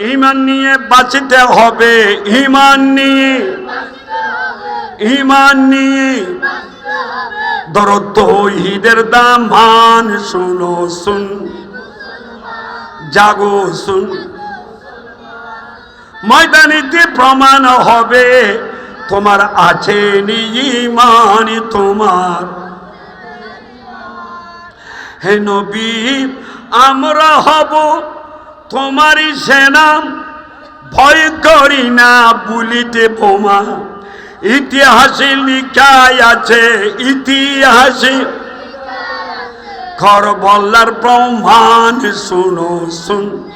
ইমান নিয়ে বাঁচতে হবে। ইমান নিয়ে। ইমান নিয়ে। দরদ ঈদের দাম মান শুনো, শুন। জাগো, শুন। ময়দানিতে প্রমাণ হবে, তোমার আছে ইমান, তোমার। হে নবী, আমরা হব তোমারই সেনা ভয় করি না বুলিতে বোমা। ইতিহাসে লিখায় আছে, ইতিহাসে। খরবল্লার প্রমাণ শুনো, শুন।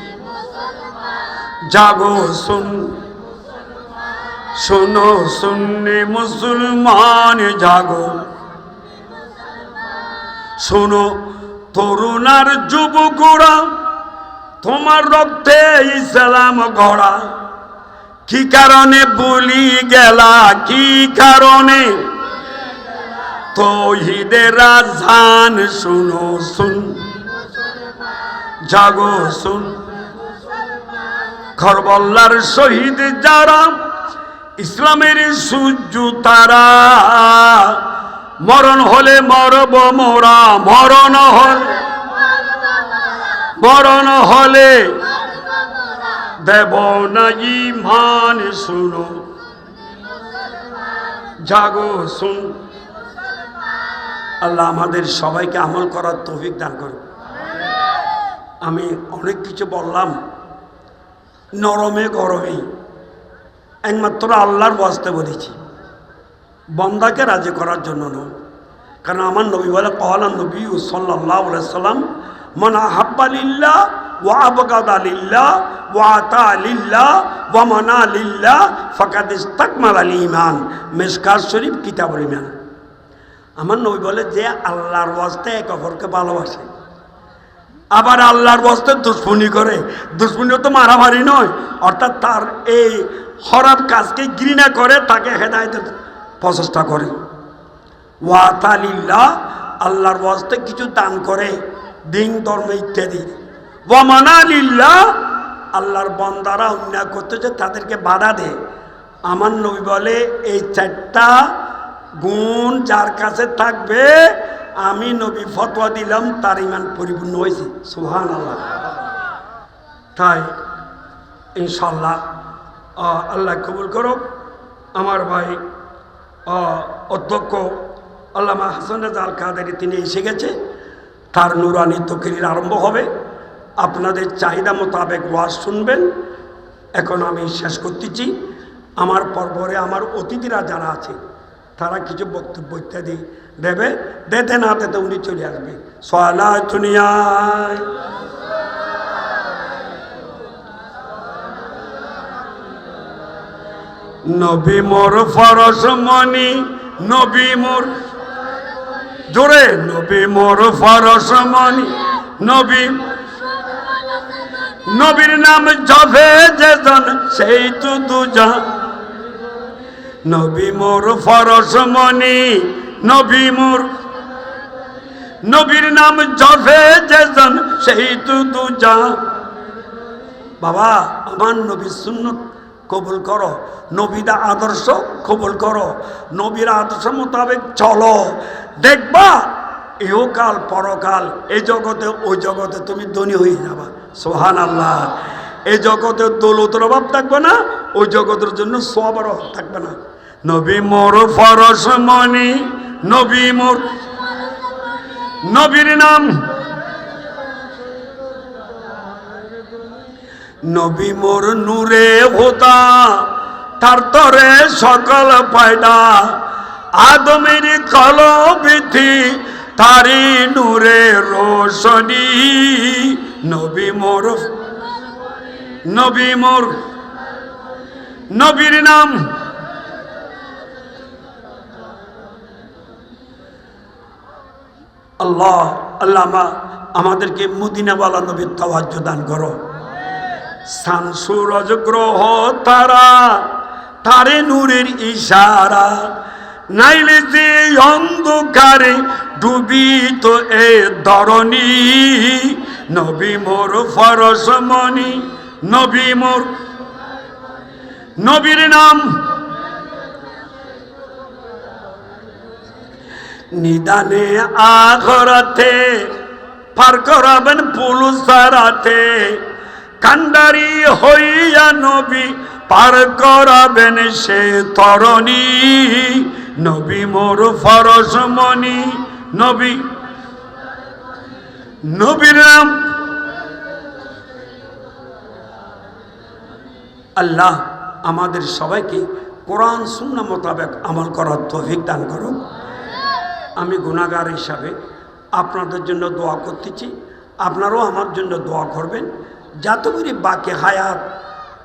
জাগো, শুন। শোনো শুননে মুসলমান, জাগো। শোনো, তরুণার যুবকরা তোমার রক্তে ইসলাম গড়া। কি কারণে বলি গেলা? কি কারণে? তহিদের রাজান শুনো, শুন। জাগো, শুন। খরবল্লার শহীদ যারা, ইসলামের সূর্য তারা। মরণ হলে মরব মোরা, মরণ হলে মরণ হলে দেব না ইমান, শুনো। জাগো, শুন। আল্লাহ আমাদের সবাইকে আমল করার তৌফিক দান করুন। আমি অনেক কিছু বললাম, নরমে গরমে। একমাত্র আল্লাহর বসতে বলেছি, বন্দাকে রাজি করার জন্য নয়। কারণ আমার নবী বলে কহলা নবী সাল্লাহ সাল্লাম মন ওয়া মানা ইমান ইমান আমার নবী বলে যে আল্লাহর ওয়াস্তে এক অপরকে ভালোবাসে। আবার আল্লাহর বস্তে দুশ্মনী করে। দুশ্মনী তো মারামারি নয়। অর্থাৎ তার এই হরাব কাজকে ঘৃণা করে, তাকে হেদায়তের প্রচেষ্টা করে। ওয়াতালিল্লাহ আল্লাহর বস্তে কিছু দান করে। দিন, ধর্ম ইত্যাদি। ওয়ামানালিল্লাহ, আল্লাহর বন্দারা অন্যায় করতেছে, তাদেরকে বাধা দে। আমার নবী বলে, এই চারটা গুণ যার কাছে থাকবে, আমি নবী ফতোয়া দিলাম, তার ইমান পরিপূর্ণ হয়েছে। সুহান আল্লাহ তাই ইনশাল্লাহ আল্লাহ কবুল করো আমার ভাই অধ্যক্ষ, আল্লামা হাসান রাজা আল কাদেরি তিনি এসে গেছে। তার নুরানি তকিরির আরম্ভ হবে। আপনাদের চাহিদা মোতাবেক ওয়াজ শুনবেন। এখন আমি শেষ করতেছি। আমার পরপরে আমার অতিথিরা যারা আছে, তারা কিছু বক্তব্য ইত্যাদি দেবে। দেতে না দেতে উনি চলে আসবে। নবী মোর ফরস মনি, নবী মোর জোরে, নবী মোর ফরস মনি নবী। নবীর নাম জবে যেজন, সেই তো দুজন। নবী মোর ফরস মনি নবী মোর। নবীর নাম জবে যেজন, সেই তো দুজা বাবা, আমার নবী সুন্নত কবুল করো। নবীদা আদর্শ কবুল করো। নবীর আদর্শ মোতাবেক চলো। দেখবা ইহকাল পরকাল এই জগতে ওই জগতে তুমি ধনী হয়ে যাবা। সোহান আল্লাহ এই জগতে দৌলতের অভাব থাকবে না ওই জগতের জন্য সবার অভাব থাকবে না। নবী মোর ফরস মনি নবী মোর নবীর নাম নবী মোর নূরে হোতা, তার তরে সকল পায়দা। আদমের কলবিথি তারি নূরে রোশনী। নবী মোর নবী মোর, নবীর নাম। আল্লাহ আল্লাহ আমাদেরকে মদিনাওয়ালা নবীর তাওয়াজ্য দান করো। সান সূরজ গ্রহ তারা, তারে নূরের ইশারা। নাইলে যে অন্ধকারে ডুবিত এ ধরণী, নবী মোর ফরসমণি নবী মোর নবীর নাম। নিদানে আখরাতে পার করাবেন পুলুসারাতে কান্ডারি হইয়া নবী পার করাবেন সে তরণী। নবী মোর ফরসমণি নবী, নবীর নাম আল্লাহ আমাদের সবাইকে কোরআন শূন্য মোতাবেক আমল করার তৌফিক দান করুন আমি গুণাগার হিসাবে আপনাদের জন্য দোয়া করতেছি। আপনারাও আমার জন্য দোয়া করবেন। যাতে করে বাকি হায়াত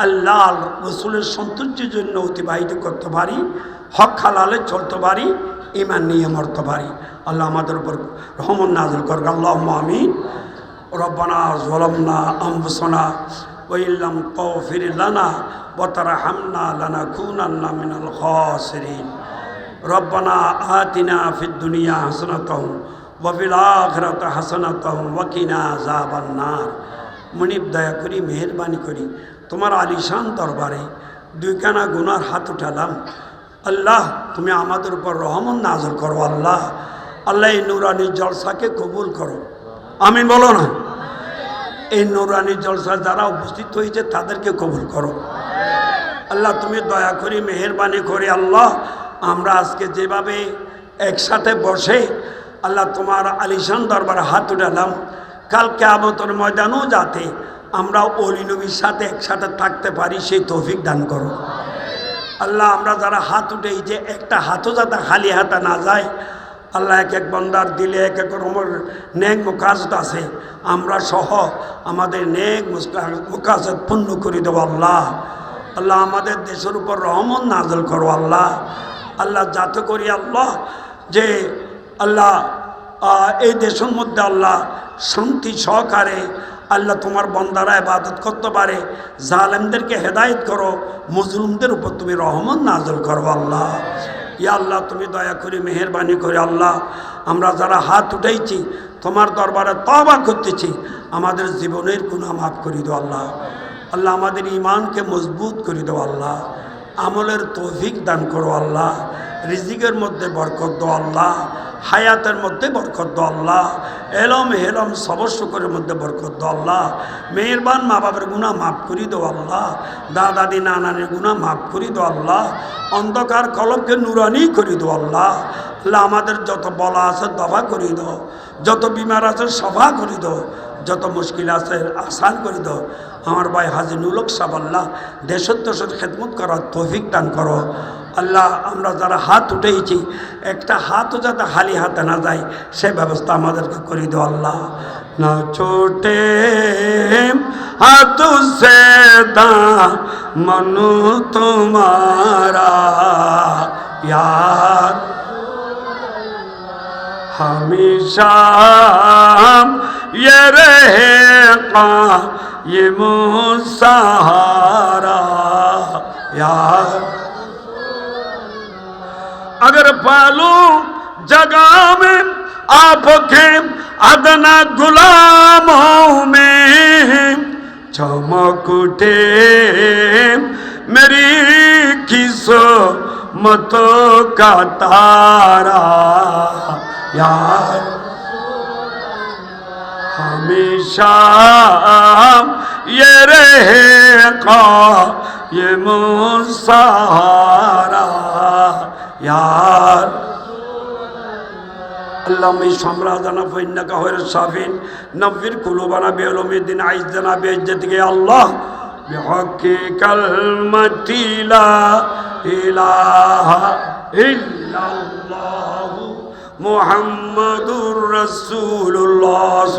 আল্লাহ রসুলের সৌন্দর্যের জন্য অতিবাহিত করতে পারি, হক খালালে চলতে পারি ইমান নিয়ে মরতে পারি। আল্লাহ আমাদের উপর রহমন নাজল করবে আল্লাহ আমিন। রব্বানা জলমনা আম্বসনা ওইল্লাম তৌফির লানা বতারা হামনা লানা কুনান্না মিনাল খাসিরিন। রব্বানা আতিনা ফিদ দুনিয়া হাসনাতাহু ওয়া ফিল আখিরাতি হাসনাতাহু ওয়া কিনা আযাবান নার। মনিব, দয়া করি, মেহেরবানি করি। তোমার আলিশান দরবারে দুইখানা গুনার হাত উঠালাম। আল্লাহ, তুমি আমাদের উপর রহমত নাজল করো, আল্লাহ। আল্লাহ, এই নুরানি জলসাকে কবুল করো। আমি বলো না। এই নুরানি জলসা যারা উপস্থিত হয়েছে, তাদেরকে কবুল করো। আল্লাহ, তুমি দয়া করি, মেহরবানি করে, আল্লাহ। আমরা আজকে যেভাবে একসাথে বসে আল্লাহ তোমার আলিশান দরবারে হাত উঠালাম কাল কেয়ামতের ময়দানও যাতে আমরা অলি নবীর সাথে একসাথে থাকতে পারি, সেই তৌফিক দান করো। আল্লাহ, আমরা যারা হাত উঠে যে একটা হাতও যাতে খালি হাতে না যায়, আল্লাহ এক এক বন্দার দিলে এক এক রকমের নেক মুকাজত আছে। আমরা সহ আমাদের নেক মুকাজত পূর্ণ করে দেবো আল্লাহ। আল্লাহ, আমাদের দেশের উপর রহমত নাজল করো আল্লাহ। আল্লাহ, যাতে করি আল্লাহ যে আল্লাহ এই দেশের মধ্যে আল্লাহ শান্তি সহকারে আল্লাহ তোমার বন্দারা ইবাদত করতে পারে। জালেমদেরকে হেদায়েত করো। মুজলুমদের উপর তুমি রহমত নাজল করো আল্লাহ। ইয়া আল্লাহ, তুমি দয়া করে, মেহরবানি করে আল্লাহ। আমরা যারা হাত উঠাইছি, তোমার দরবারে তবা করতেছি, আমাদের জীবনের গুণা মাফ করে দাও আল্লাহ। আল্লাহ আমাদের ইমানকে মজবুত করে দাও আল্লাহ। আমলের তৌফিক দান করো আল্লাহ। রিজিকের মধ্যে বরকত দো আল্লাহ। হায়াতের মধ্যে বরকত দো আল্লাহ। এলম হেলম সবর শুকরের মধ্যে বরকত দো আল্লাহ। মেহরবান মা বাবার গুণা মাফ করি দো আল্লাহ। দাদাদি, নানানের গুণা মাফ করি দো আল্লাহ। অন্ধকার কলমকে নুরানি করি দো আল্লাহ। আমাদের যত বলা আছে দফা করি দো যত বিমার আছে সভা করি দো যত মুশকিল আছে আসান করে দাও। আমার ভাই হাজি নুলক দেশের দেশের খেদমত করার তৌফিক দান করো। আল্লাহ আমরা যারা হাত উঠেইছি একটা হাতও যাতে খালি হাতে না যায় সে ব্যবস্থা আমাদেরকে করে দাও আল্লাহ না ছোটে হাত সে দা মনু তোমারা ইয়ার हमेशा ये रहेगा ये मुसहारा यार अगर पालू जगह में आपके अदना गुलामों में। चमक उठे मेरी किस्मतों का तारा। यार, हमेशा ये रहेगा ये मुसहारा। यार اللهم اشف امراضنا فانك خير الشافين نفر قلوبنا بعلوم الدين اعزنا بعزتك يا الله بحق كلمة لا إله إلا الله محمد رسول الله